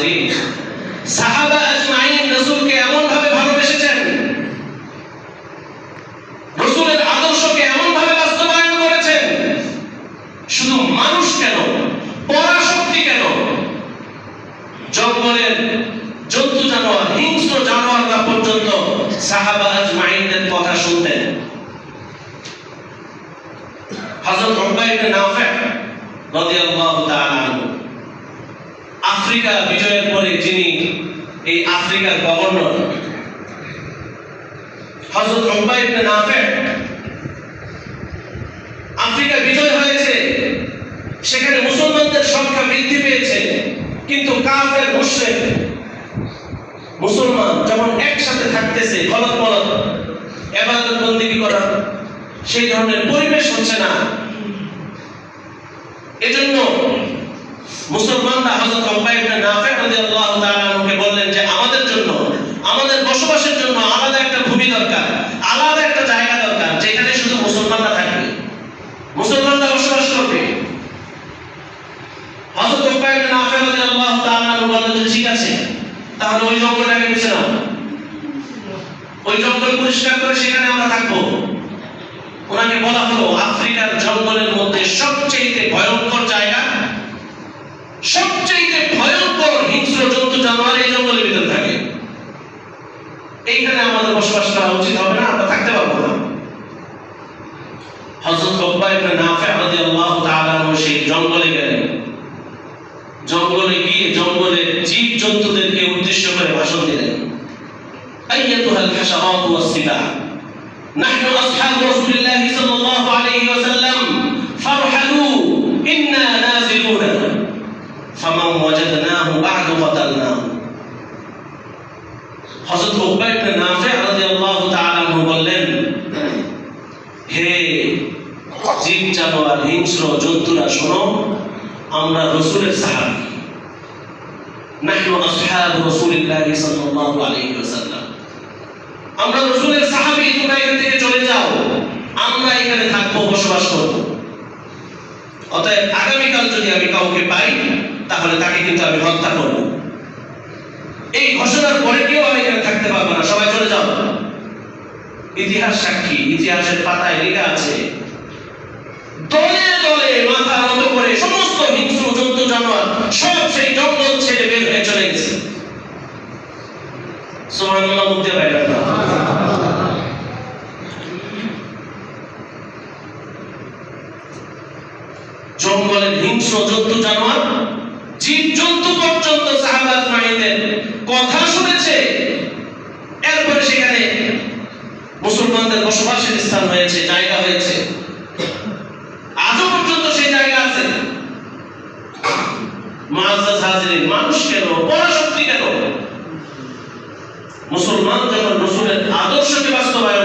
হাজিরিন সাহাবা আজমাইন রাসূলকে এমন ভাবে ভালোবেসেছেন, রাসূলের আদর্শকে এমন ভাবে বাস্তবায়ন করেছেন, শুধু মানুষ কেন, পরাশক্তি কেন? জঙ্গলের জন্তু জানোয়ার, হিংস্র জানোয়াররা পর্যন্ত সাহাবা আজমাইনদের কথা শুনতেন। হযরত উকবা ইবনে নাফি রাদিয়াল্লাহু তাআলা আনহু। আফ্রিকা বিজয়ের পরে যিনি এই আফ্রিকার গভর্নর ইবনে নাফি আফ্রিকা বিজয় হয়েছে, সেখানে মুসলমানদের সংখ্যা বৃদ্ধি পেয়েছে, কিন্তু কাফের মুশরিক মুসলমান যখন একসাথে থাকতেছে গলত মলত এবাদত বন্দিগি করা, সেই ধরনের পরিবেশ হচ্ছে না। এজন্য মুসলমানরা হযরত উকবা ইবনে নাফি রাদিয়াল্লাহু তাআলা আনহুকে বললেন যে, আমাদের জন্য, আমাদের বসবাসের জন্য আলাদা একটা ভূমি দরকার, আলাদা একটা জায়গা দরকার, যেখানে শুধু মুসলমানরা থাকবে। মুসলমানরা বসবাস করবে। হযরত উকবা ইবনে নাফি রাদিয়াল্লাহু তাআলা আনহু বললেন যে, ঠিক আছে, তাহলে ওই জঙ্গলটাকে বেছে নাও। ওই জঙ্গল পরিষ্কার করে সেখানে আমরা থাকব। ওনাকে বলা হলো, আফ্রিকার জঙ্গলের মধ্যে সবচেয়ে ভয়ঙ্কর জায়গা সবচেয়ে ভয়ঙ্কর হিংস্র জন্তু জানোয়ার এই জঙ্গলের ভিতরে থাকে এইখানে আমাদের বসবাস করা উচিত হবে না আমরা থাকতে পারবো না হযরত উকবা ইবনে নাফি রাদিয়াল্লাহু তাআলা আনহু সেই জঙ্গলে গেলেন জঙ্গলে গিয়ে জঙ্গলের জীব জন্তুদেরকে উদ্দেশ্য করে ভাষণ দিলেন আইয়াতুহাল হাশারাত ওয়াস সিবা نحن أصحاب رسول الله صلى الله عليه وسلم فارحلوا إنا نازلون فمن وجدناه بعد قتلناه হযরত উকবা ইবনে নাফি রাদিয়াল্লাহু তাআলা বললেন, হে জীব জানোয়ার, হিংস্র, জন্তুরা, শোনো, আমরা রাসূলের সাহাবী। নাহনু আসহাব রাসূলিল্লাহ সাল্লাল্লাহু আলাইহি ওয়াসাল্লাম। আমরা রাসূলের সাহাবী, তোমরা এখান থেকে চলে যাও, আমরা এখানে থাকব, বসবাস করব। অতএব আগামীকাল যদি আমি কাউকে পাই, তাহলে তাকে কিন্তু আমি হত্যা করব এই ঘোষণার পরে কেউ আমি এখানে থাকতে পারব না সবাই চলে যাও। ইতিহাস সাক্ষী, ইতিহাসের পাতায় লেখা আছে, দলে দলে মাথা নত করে সমস্ত হিংস্র জন্তু জানোয়ার সব সেই জঙ্গল ছেড়ে বের হয়ে চলে গেছে। সুবহানাল্লাহ বলতে পারে জঙ্গলের হিংস্র জন্তু জানোয়ার জীব জন্তু পর্যন্ত সাহাবাত মাইদের কথা শুনেছে এরপরে সেখানে মুসলমানদের বসবাসের স্থান হয়েছে, জায়গা হয়েছে। আজও পর্যন্ত সেই জায়গা আছে। মানুষ কেন? পরাশক্তি কেন? মুসলমান যখন রসুলের আদর্শকে বাস্তবায়ন